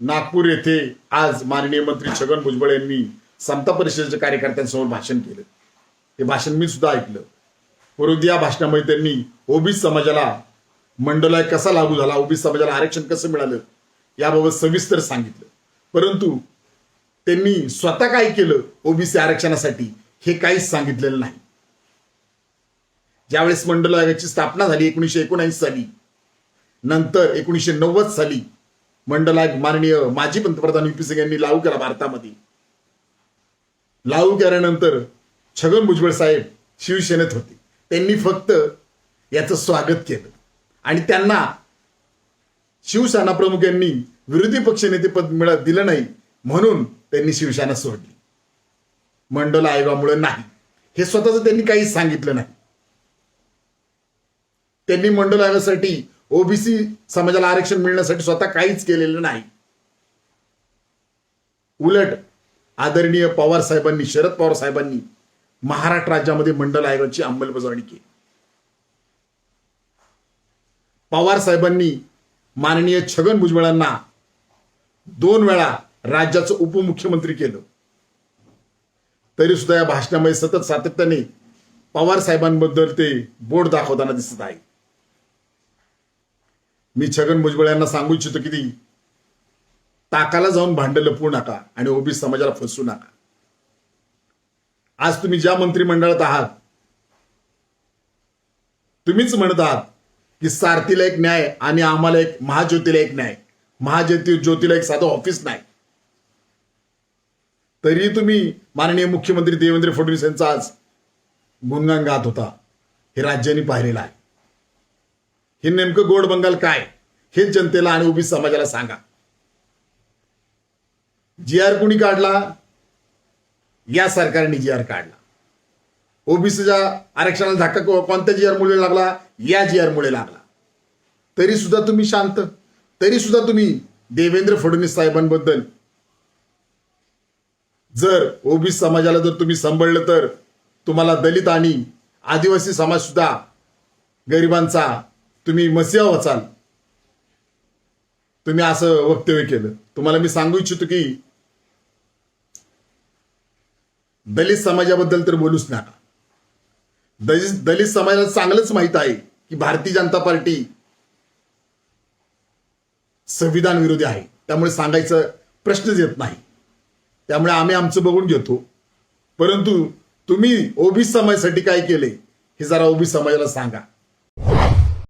नागपूर येथे आज माननीय मंत्री छगन भुजबळ यांनी समता परिषदेच्या कार्यकर्त्यांसमोर भाषण केलं. हे भाषण मी सुद्धा ऐकलं. परंतु या भाषणामध्ये त्यांनी ओबीसी समाजाला मंडलाय कसा लागू झाला ओबीसी समाजाला आरक्षण कसं मिळालं याबाबत सविस्तर सांगितलं. परंतु त्यांनी स्वतः काय केलं ओबीसी आरक्षणासाठी हे काहीच सांगितलेलं नाही. ज्यावेळेस मंडल आयोगाची स्थापना झाली एकोणीशे एकोणऐंशी साली नंतर एकोणीशे नव्वद साली मंडल माननीय माजी पंतप्रधान युपी सिंग यांनी लागू केला भारतामध्ये. लागू केल्यानंतर छगन भुजबळ साहेब शिवसेनेत होते. त्यांनी फक्त याचं स्वागत केलं. आणि त्यांना शिवसेना प्रमुख यांनी विरोधी पक्षनेते पद मिळत दिलं नाही म्हणून त्यांनी शिवसेना सोडली. मंडल आयोगामुळे नाही. हे स्वतःच त्यांनी काहीच सांगितलं नाही. त्यांनी मंडल आयोगासाठी ओबीसी समाजाला आरक्षण मिळण्यासाठी स्वतः काहीच केलेलं नाही. उलट आदरणीय पवार साहेबांनी शरद पवार साहेबांनी महाराष्ट्र राज्यामध्ये मंडल आयोगाची अंमलबजावणी केली. पवार साहेबांनी माननीय छगन भुजबळांना दोन वेळा राज्याचं उपमुख्यमंत्री केलं. तरी सुद्धा या भाषणामध्ये सतत सातत्याने पवार साहेबांबद्दल ते बोट दाखवताना दिसत आहे मी छगन भुजबळ यांना सांगू इच्छितो की ती ताकाला जाऊन भांड लपवू नका आणि ओबीसी समाजाला फसवू नका. आज तुम्ही ज्या मंत्रिमंडळात आहात तुम्हीच म्हणत आहात की सारथीला एक न्याय आणि आम्हाला एक महाज्योतीला एक न्याय. महाज्योती ज्योतीला एक साधं ऑफिस नाही. तरी तुम्ही माननीय मुख्यमंत्री देवेंद्र फडणवीस यांचा आज गुणगान गात होता. हे राज्याने पाहिलेलं आहे. हे नेमकं गोड बंगाल काय? हे जनतेला आणि उभी समाजाला सांगा. जी आर कुणी काढला? या सरकारने जी आर काढला. ओबीसीच्या आरक्षणाला धक्का को- कोणत्या जी आर मुळे लागला? या जी आर मुळे लागला. तरी सुद्धा तुम्ही शांत. तरी सुद्धा तुम्ही देवेंद्र फडणवीस साहेबांबद्दल. जर ओबीसी समाजाला जर तुम्ही सांभाळलं तर तुम्हाला दलित आणि आदिवासी समाज सुद्धा गरिबांचा तुम्ही मसिया वचाल तुम्ही असं वक्तव्य केलं. तुम्हाला मी सांगू इच्छितो की दलित समाजाबद्दल तर बोलूच नका. दलित दलित समाजाला चांगलंच माहीत आहे की भारतीय जनता पार्टी संविधान विरोधी आहे. त्यामुळे सांगायचं प्रश्नच येत नाही. त्यामुळे आम्ही आमचं बघून घेतो. परंतु तुम्ही ओबीसी समाजासाठी काय केले हे जरा ओबीसी समाजाला सांगा.